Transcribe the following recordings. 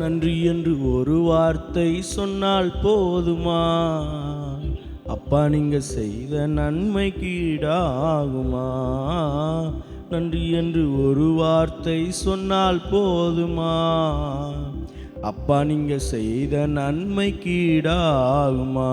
நன்றி என்று ஒரு வார்த்தை சொன்னால் போதுமா? அப்பா நீங்க செய்த நன்மைக்கு ஈடாகுமா நன்றி என்று ஒரு வார்த்தை சொன்னால் போதுமா? அப்பா நீங்க செய்த நன்மைக்கு ஈடாகுமா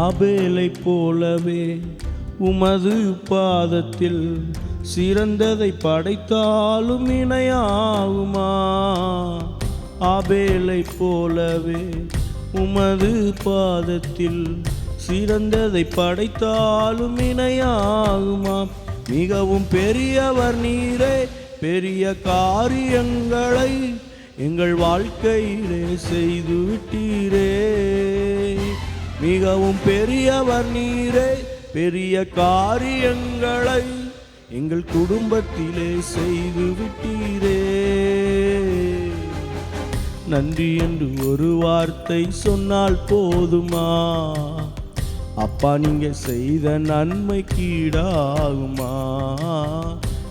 ஆபேலை போலவே உமது பாதத்தில் சிறந்ததை படைத்தாலும் இணையாகுமா? ஆபேலை போலவே உமது பாதத்தில் சிறந்ததை படைத்தாலும் இணையாகுமா? மிகவும் பெரியவர் நீரே பெரிய காரியங்களை எங்கள் வாழ்க்கையிலே செய்து விட்டீரே மிகவும் பெரியவர் நீரே பெரிய காரியங்களை எங்கள் குடும்பத்திலே செய்து விட்டீரே. நன்றி என்று ஒரு வார்த்தை சொன்னால் போதுமா? அப்பா நீங்க செய்த நன்மை கீடாகுமா?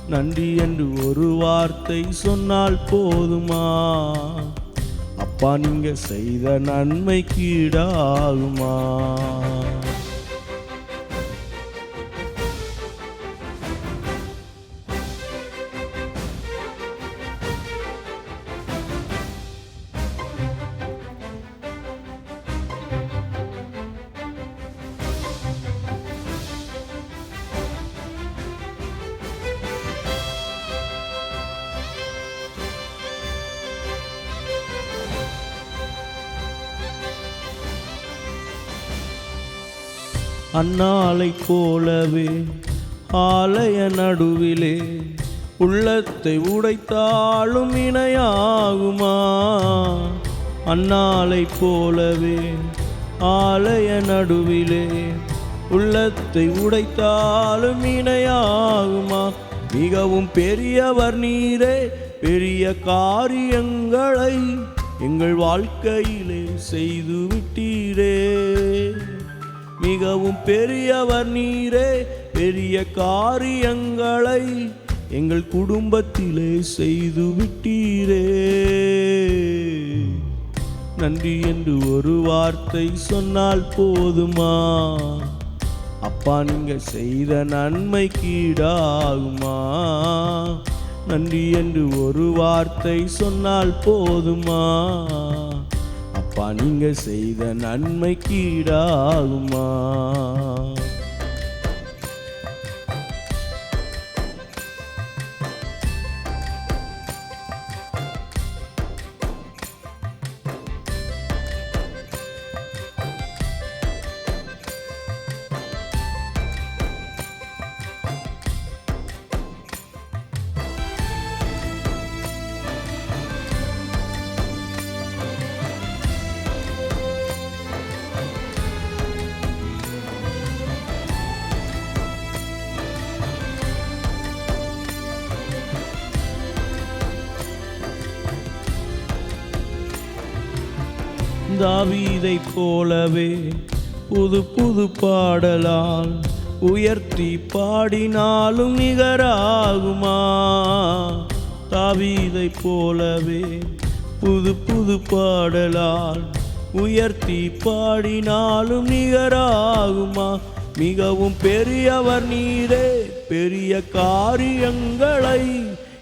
நன்றி என்று ஒரு வார்த்தை சொன்னால் போதுமா? அப்பா நீங்கள் செய்த நன்மை கீடாகுமா? அன்னாலை போலவே ஆலய நடுவிலே உள்ளத்தை உடைத்தாலும் இணையாகுமா? அன்னாலை போலவே ஆலய நடுவிலே உள்ளத்தை உடைத்தாலும் இணையாகுமா? மிகவும் பெரியவர் நீரே பெரிய காரியங்களை எங்கள் வாழ்க்கையிலே செய்து விட்டீரே மிகவும் பெரியவர் நீரே பெரிய காரியங்களை எங்கள் குடும்பத்திலே செய்து விட்டீரே. நன்றி என்று ஒரு வார்த்தை சொன்னால் போதுமா? அப்பா நீங்க செய்த நன்மை கீடாகுமா? நன்றி என்று ஒரு வார்த்தை சொன்னால் போதுமா? அப்பா நீங்க செய்த நன்மைக்கு ஈடாகுமா தாவீதைப் போலவே புது புது பாடலால் உயர்த்தி பாடினாலும் நிகராகுமா? தாவீதைப் போலவே புது புது பாடலால் உயர்த்தி பாடினாலும் நிகராகுமா? மிகவும் பெரியவர் நீரே பெரிய காரியங்களை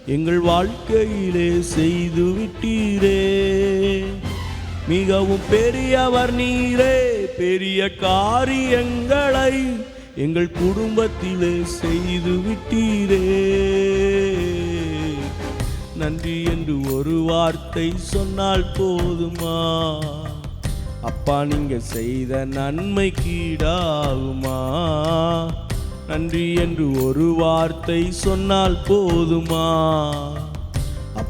எங்கள் வாழ்க்கையிலே செய்து விட்டீரே மிகவும் பெரியவர் நீரே பெரிய காரியங்களை எங்கள் குடும்பத்திலே செய்து விட்டீரே. நன்றி என்று ஒரு வார்த்தை சொன்னால் போதுமா? அப்பா நீங்க செய்த நன்மை கீடாகுமா? நன்றி என்று ஒரு வார்த்தை சொன்னால் போதுமா?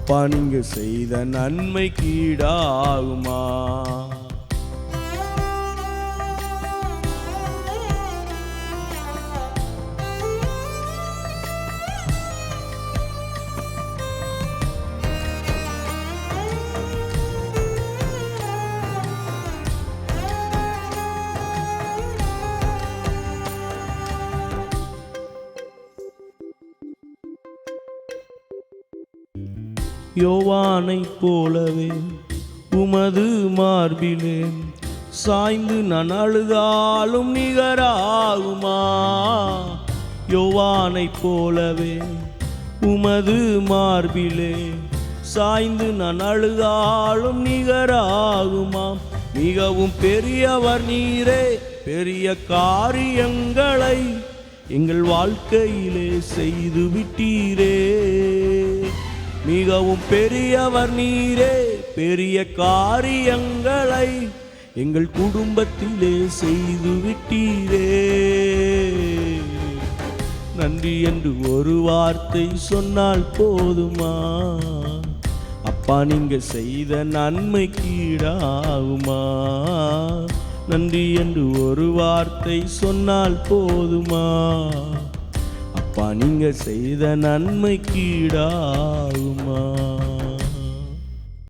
அப்பா நீங்கள் செய்த நன்மை கீடாகுமா? யோவானைப் போலவே உமது மார்பிலே சாய்ந்து நான் அழுதாலும் நிகராகுமா? யோவானைப் போலவே உமது மார்பிலே சாய்ந்து நான் அழுதாலும் நிகராகுமா? மிகவும் பெரியவர் நீரே பெரிய காரியங்களை எங்கள் வாழ்க்கையிலே செய்து விட்டீரே மிகவும் பெரியவர் நீரே பெரிய காரியங்களை எங்கள் குடும்பத்திலே செய்து விட்டீரே. நன்றி என்று ஒரு வார்த்தை சொன்னால் போதுமா? அப்பா நீங்க செய்த நன்மை கீடாகுமா? நன்றி என்று ஒரு வார்த்தை சொன்னால் போதுமா? அப்பா நீங்கள் செய்த நன்மை கீடாகுமா?